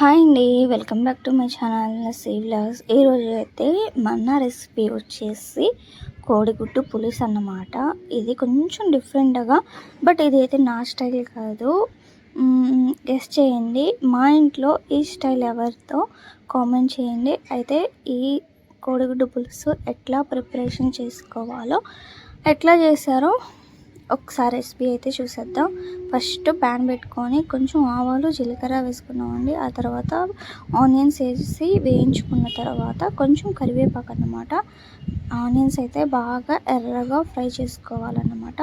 Hi అండి welcome back to my channel C vlogs. ఈరోజు అయితే మన రెసిపీ వచ్చేసి కోడిగుడ్డు పులుసు అన్నమాట. ఇది కొంచెం డిఫరెంట్గా బట్ ఇది అయితే నా స్టైల్ కాదు. గెస్ట్ చేయండి. మా ఇంట్లో ఈ స్టైల్ ఎవరితో కామెంట్ చేయండి. అయితే ఈ కోడిగుడ్డు పులుసు ఎట్లా ప్రిపరేషన్ చేసుకోవాలో ఎట్లా చేశారో ఒకసారి రెసిపీ అయితే చూసేద్దాం. ఫస్ట్ ప్యాన్ పెట్టుకొని కొంచెం ఆవాలు జీలకర్ర వేసుకున్నామండి. ఆ తర్వాత ఆనియన్స్ వేసి వేయించుకున్న తర్వాత కొంచెం కరివేపాకు అన్నమాట. ఆనియన్స్ అయితే బాగా ఎర్రగా ఫ్రై చేసుకోవాలన్నమాట.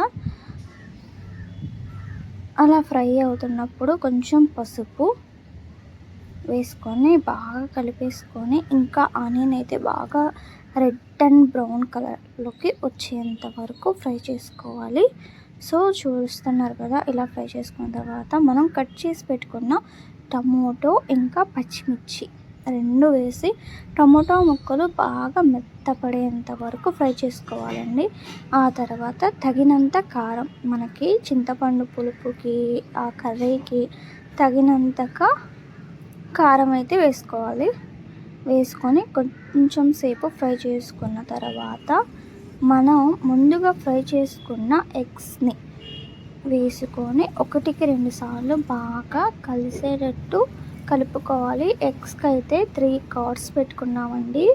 అలా ఫ్రై అవుతున్నప్పుడు కొంచెం పసుపు వేసుకొని బాగా కలిపేసుకొని ఇంకా ఆనియన్ అయితే బాగా రెడ్ అండ్ బ్రౌన్ కలర్లోకి వచ్చేంత వరకు ఫ్రై చేసుకోవాలి. సో చూస్తున్నారు కదా ఇలా ఫ్రై చేసుకున్న తర్వాత మనం కట్ చేసి పెట్టుకున్న టమోటో ఇంకా పచ్చిమిర్చి రెండు వేసి టమోటో ముక్కలు బాగా మెత్తపడేంత వరకు ఫ్రై చేసుకోవాలండి. ఆ తర్వాత తగినంత కారం మనకి చింతపండు పులుపుకి ఆ కర్రీకి తగినంతగా కారం అయితే వేసుకోవాలి. వేసుకొని కొంచెం సేపు ఫ్రై చేసుకున్న తర్వాత మనం ముందుగా ఫ్రై చేసుకున్న ఎగ్స్ని వేసుకొని ఒకటికి రెండు సార్లు బాగా కలిసేటట్టు కలుపుకోవాలి. ఎగ్స్కి అయితే త్రీ కార్డ్స్ పెట్టుకున్నామండి.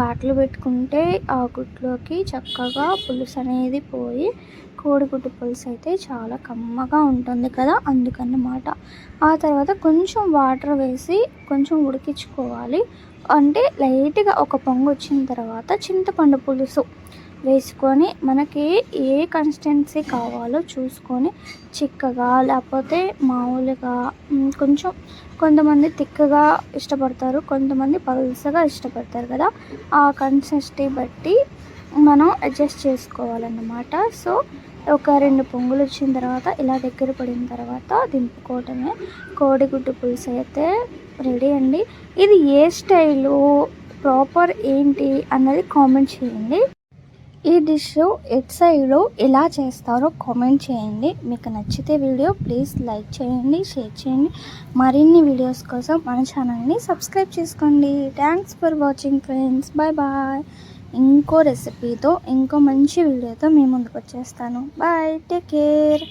ఘాట్లు పెట్టుకుంటే ఆ గుడ్లోకి చక్కగా పులుసు అనేది పోయి కోడిగుడ్డు పులుసు అయితే చాలా కమ్మగా ఉంటుంది కదా అందుకన్నమాట. ఆ తర్వాత కొంచెం వాటర్ వేసి కొంచెం ఉడికించుకోవాలి. అంటే లైట్గా ఒక పొంగు వచ్చిన తర్వాత చింతపండు పులుసు వేసుకొని మనకి ఏ కన్సిస్టెన్సీ కావాలో చూసుకొని చిక్కగా లేకపోతే మామూలుగా కొంచెం కొంతమంది తిక్కగా ఇష్టపడతారు కొంతమంది పలుసగా ఇష్టపడతారు కదా. ఆ కన్సిస్టెన్సీ బట్టి మనం అడ్జస్ట్ చేసుకోవాలన్నమాట. సో ఒక రెండు పొంగులు వచ్చిన తర్వాత ఇలా దగ్గర పడిన తర్వాత దింపుకోవటమే కోడిగుడ్డు పులుసు అయితే రెడీ అండి. ఇది ఏ స్టైలు ప్రాపర్ ఏంటి అన్నది కామెంట్ చేయండి. ఈ డిష్ ఎట్ సైడ్ ఎలా చేస్తారో కామెంట్ చేయండి. మీకు నచ్చితే వీడియో ప్లీజ్ లైక్ చేయండి షేర్ చేయండి. మరిన్ని వీడియోస్ కోసం మన ఛానల్ని సబ్స్క్రైబ్ చేసుకోండి. Thanks for watching friends. Bye bye. ఇంకో రెసిపీతో ఇంకో మంచి వీడియోతో మీ ముందుకు వచ్చేస్తాను. Bye take care